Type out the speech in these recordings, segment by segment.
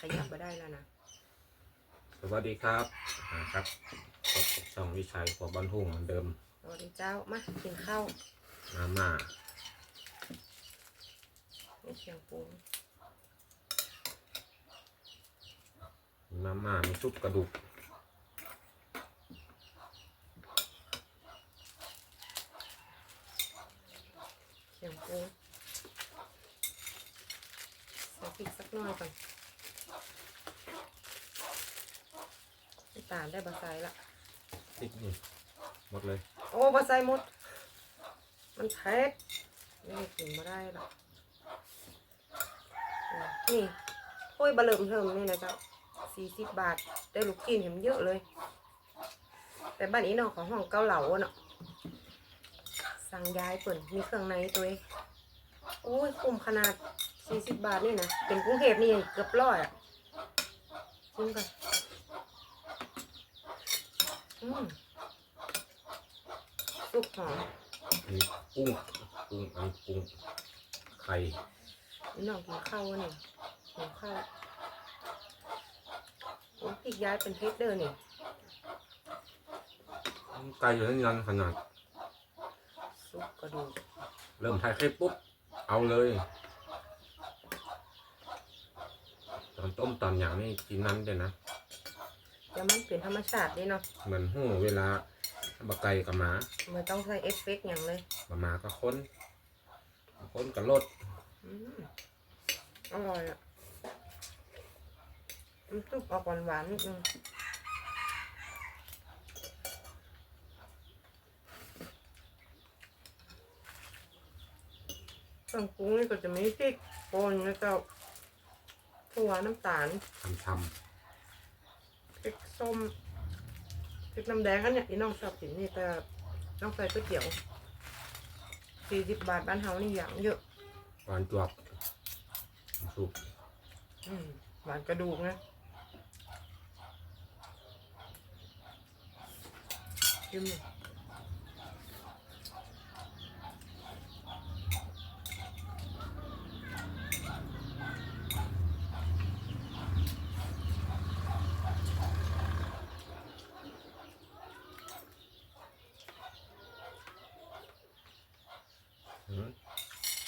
ขยับมาได้แล้วนะสวัสดีครับอ่าครับพบกับช่องวิชัยขวบ้านทุ่งเหมือนเดิม สวัสดีเจ้ามากินข้าวมาม่าไม่เชียงปูมีมาม่ามีซุปกระดูกเชียงปูใส่พริกสักหน่อยก่อนน้ำ ตาลได้บะไซละพริกนี่หมดเลย โอ้บะไซหมด มันเผ็ดไม่ได้กินมาได้หรอกอะนี่ถ้วยบะเริ่มเทิมนี่นะเจ้าสี่สิบบาท ได้ลูกกินเห็นเยอะเลย แต่บ้านนี้เนาะของห้องเกาเหลาอะเนาะสั่งย้ายเปิ่นมีเครื่องในตัวเองโอ้ยคุ้มขนาดสี่สิบบาทนี่นะเป็นกรุงเทพนี่เกือบร้อยอะชิมกันอืม สุกหอมมีกุ้งกุ้งอันนี้กุ้งไข่นี่น้องกินข้าววะนี่กินข้าวโอ้ยพริกย้ายเป็นเพชรเด้อนี่ไก่อยู่ในนั้นขนาดซุปกระดูกเริ่มถ่ายคลิปปุ๊บ เอาเลย ตอนต้มตอนอย่างนี้กินนั้นเดี๋ยวนะ จะมันเป็นธรรมชาตินี่เนาะเหมือนหูเวลาบะไก่กับหมาไม่ต้องใส่เอฟเฟกต์อย่างเลยบะหมาก็ค้นค้นกับรถอืมอร่อยอะน้ำซุปออกหวานๆนิดนึงเครื่องปรุงนี่ก็จะมีพริกป่นแล้วก็ถั่วน้ำตาลทำ พริกส้มพริกน้ำแดงอันเนี้ยอีน้องชอบกินนี่แต่น้องใส่ก๋วยเตี๋ยวสี่สิบบาทบ้านเฮานี่อย่างเยอะๆหวานจวบสุกอืมหวานกระดูกนะชิมอืม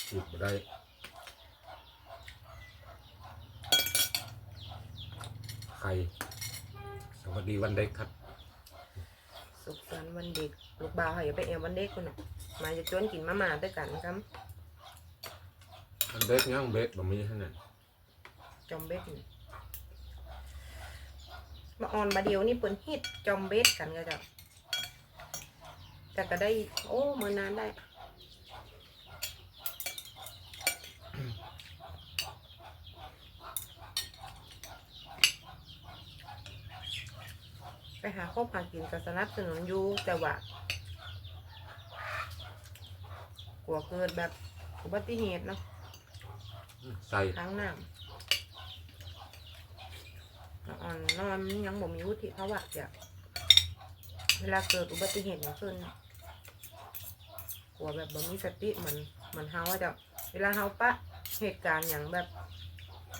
สุกบ่ ได้ไข่สวัสดีวันเด็กครับ สุขสันต์วันเด็ก ลูกบ่าวเขาอย่าไปเอววันเด็กคนน่ะมาจะชวนกินมาม่าด้วยกันครับวันเด็กยังเบ็ดบ่มีเท่านั้นจอมเบ็ดนี่มาออนมาเดียวนี่เปินฮิตจอมเบ็ดกันก็จะแต่ก็ได้ โอ้มือนานได้ ไปหาคบหากินก็สนับสนุนอยู่แต่ว่ากลัวเกิดแบบอุบัติเหตุเนาะใส่ทั้งน้ำน้องอ่อนนอนยังบ่มีวุฒิภาวะจ้ะเวลาเกิดอุบัติเหตุอย่างเช่นกลัวแบบบ่มีสติเหมือนเหมือนเฮาอะจ้ะเวลาเฮาปะเหตุการณ์อย่างแบบ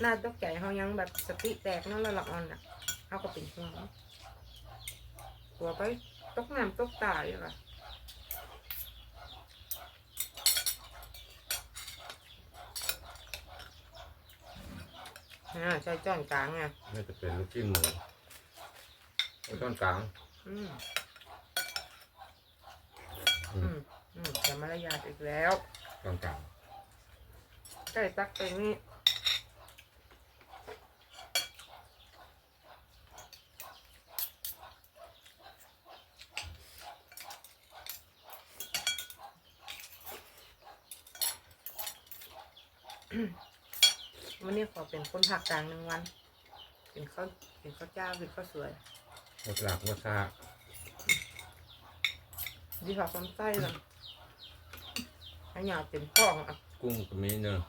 น่าตกใจเฮายังแบบสติแตกเนั่นละละอ่อนอะเฮาก็เป็นห่วง กลัวไปตกน้ำตกตายอะค่ะอ่าใช้จ้อนกลางไงน่าจะเป็นลูกชิ้นหมูไอ้ต้นกลาง อืมอือืมมอืมจะมารยาทอีกแล้ว ต้นกลาง ใกล้ตักไปนี่ วันนี้ขอเป็นคนภาคกลางหนึ่งวันกินข้าวกินข้าวเจ้ากินข้าวสวยรสหลักรสชาติดีผักซ้ำไส้เลยให้หยาบเป็นพ่องอะกุ้งก็มีเนอะ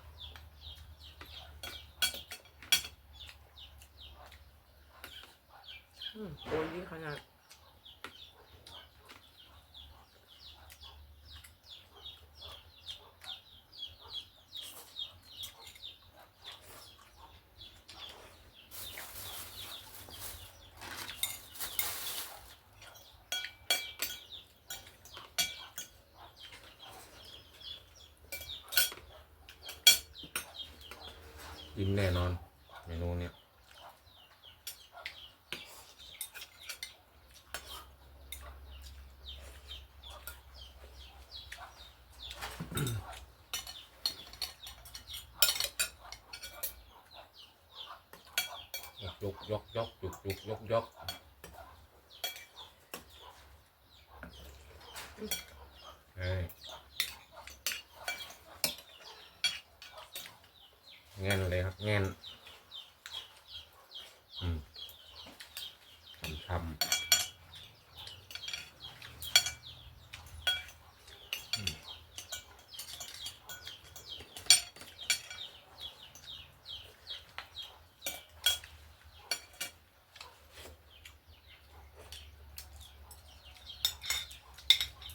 อืมโอ้ยดีขนาดินแน่นอน เมนูเนี้ยยกยกยกยกยกยกยกเฮ้ แงนอืมทำทำอืม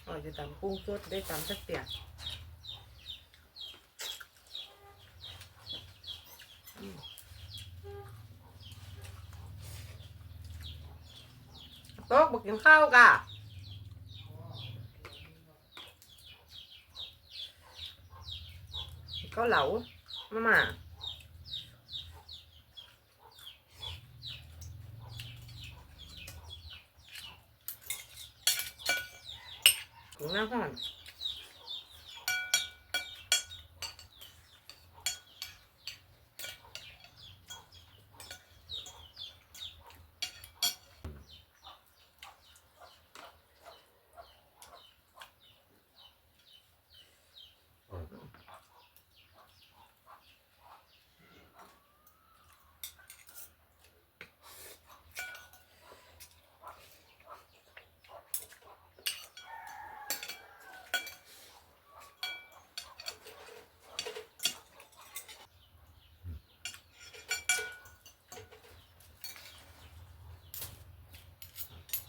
อ๋อจะตำกุ้งสดได้ตำสักเตียอืม โต๊ะบอกกินข้าวกะข้าวเหลามาม่าถุงน้ำห่อน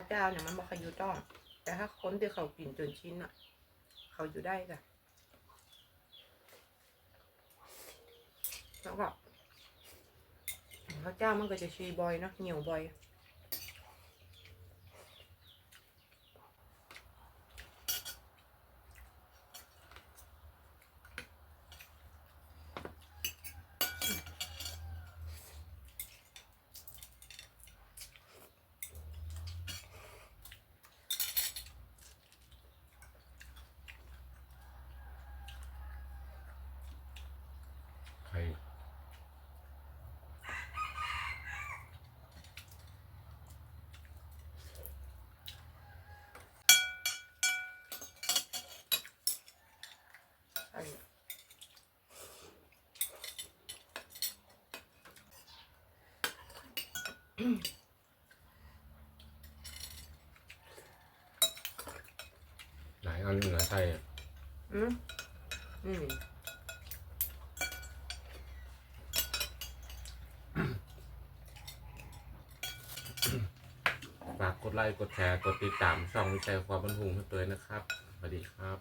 เจ้าเนี่ยมันบอกเขาอยู่ต้อง แต่ถ้าคนที่เขากินจนชิ้นอะ เขาอยู่ได้จ้ะแล้วก็ข้าวเจ้ามันก็จะชีบอยเนาะเหนียวบอย ใคร ใช่ ไหนเอาเหนือใช่อะอืมอืมฝากกดไลค์กดแชร์กดติดตามช่องวิจัยความบันเทิงให้ตัวเองนะครับสวัสดีครับ